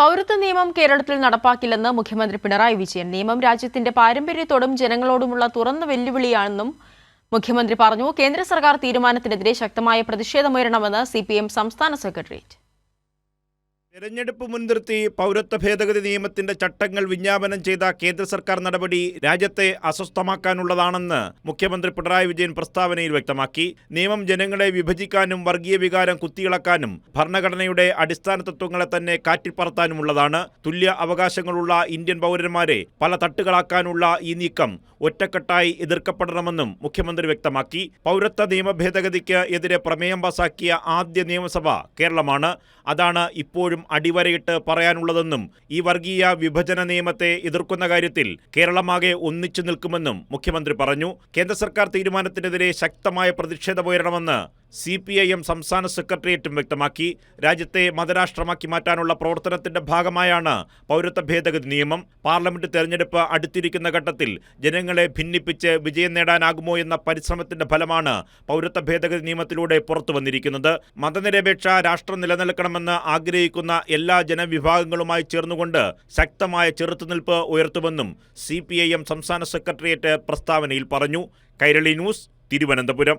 പൗരത്വ നിയമം കേരളത്തിൽ നടപ്പാക്കില്ലെന്ന് മുഖ്യമന്ത്രി പിണറായി വിജയൻ. നിയമം രാജ്യത്തിന്റെ പാരമ്പര്യത്തോടും ജനങ്ങളോടുമുള്ള തുറന്ന വെല്ലുവിളിയാണെന്നും മുഖ്യമന്ത്രി പറഞ്ഞു. കേന്ദ്ര സർക്കാർ തീരുമാനത്തിനെതിരെ ശക്തമായ പ്രതിഷേധമുയരണമെന്ന് സി സംസ്ഥാന സെക്രട്ടേറിയറ്റ്. തെരഞ്ഞെടുപ്പ് മുൻനിർത്തി പൗരത്വ ഭേദഗതി നിയമത്തിന്റെ ചട്ടങ്ങൾ വിജ്ഞാപനം ചെയ്ത കേന്ദ്ര സർക്കാർ നടപടി രാജ്യത്തെ അസ്വസ്ഥമാക്കാനുള്ളതാണെന്ന് മുഖ്യമന്ത്രി പിണറായി വിജയൻ പ്രസ്താവനയിൽ വ്യക്തമാക്കി. നിയമം ജനങ്ങളെ വിഭജിക്കാനും വർഗീയ വികാരം കുത്തിയിളക്കാനും ഭരണഘടനയുടെ അടിസ്ഥാന തത്വങ്ങളെ തന്നെ കാറ്റിപ്പറത്താനുമുള്ളതാണ് തുല്യ അവകാശങ്ങളുള്ള ഇന്ത്യൻ പൗരന്മാരെ പല തട്ടുകളാക്കാനുള്ള ഈ നീക്കം ഒറ്റക്കെട്ടായി എതിർക്കപ്പെടണമെന്നും മുഖ്യമന്ത്രി വ്യക്തമാക്കി. പൗരത്വ നിയമ ഭേദഗതിക്ക് എതിരെ പ്രമേയം പാസാക്കിയ ആദ്യ നിയമസഭ കേരളമാണ്. അതാണ് ഇപ്പോഴും അടിവരയിട്ട് പറയാനുള്ളതെന്നും ഈ വർഗീയ വിഭജന നിയമത്തെ എതിർക്കുന്ന കാര്യത്തിൽ കേരളമാകെ ഒന്നിച്ചു നിൽക്കുമെന്നും മുഖ്യമന്ത്രി പറഞ്ഞു. കേന്ദ്ര സർക്കാർ തീരുമാനത്തിനെതിരെ ശക്തമായ പ്രതിഷേധമുയരണമെന്ന് സി പി ഐ എം സംസ്ഥാന സെക്രട്ടേറിയറ്റും വ്യക്തമാക്കി. രാജ്യത്തെ മതരാഷ്ട്രമാക്കി മാറ്റാനുള്ള പ്രവർത്തനത്തിന്റെ ഭാഗമായാണ് പൗരത്വ ഭേദഗതി നിയമം. പാർലമെന്റ് തെരഞ്ഞെടുപ്പ് അടുത്തിരിക്കുന്ന ഘട്ടത്തിൽ ജനങ്ങളെ ഭിന്നിപ്പിച്ച് വിജയം നേടാനാകുമോ എന്ന പരിശ്രമത്തിന്റെ ഫലമാണ് പൗരത്വ ഭേദഗതി നിയമത്തിലൂടെ പുറത്തു വന്നിരിക്കുന്നത്. മതനിരപേക്ഷ രാഷ്ട്രം നിലനിൽക്കണമെന്ന് ആഗ്രഹിക്കുന്ന എല്ലാ ജനവിഭാഗങ്ങളുമായി ചേർന്നുകൊണ്ട് ശക്തമായ ചെറുത്തുനിൽപ്പ് ഉയർത്തുമെന്നും സി സംസ്ഥാന സെക്രട്ടേറിയറ്റ് പ്രസ്താവനയിൽ പറഞ്ഞു. കൈരളി ന്യൂസ് തിരുവനന്തപുരം.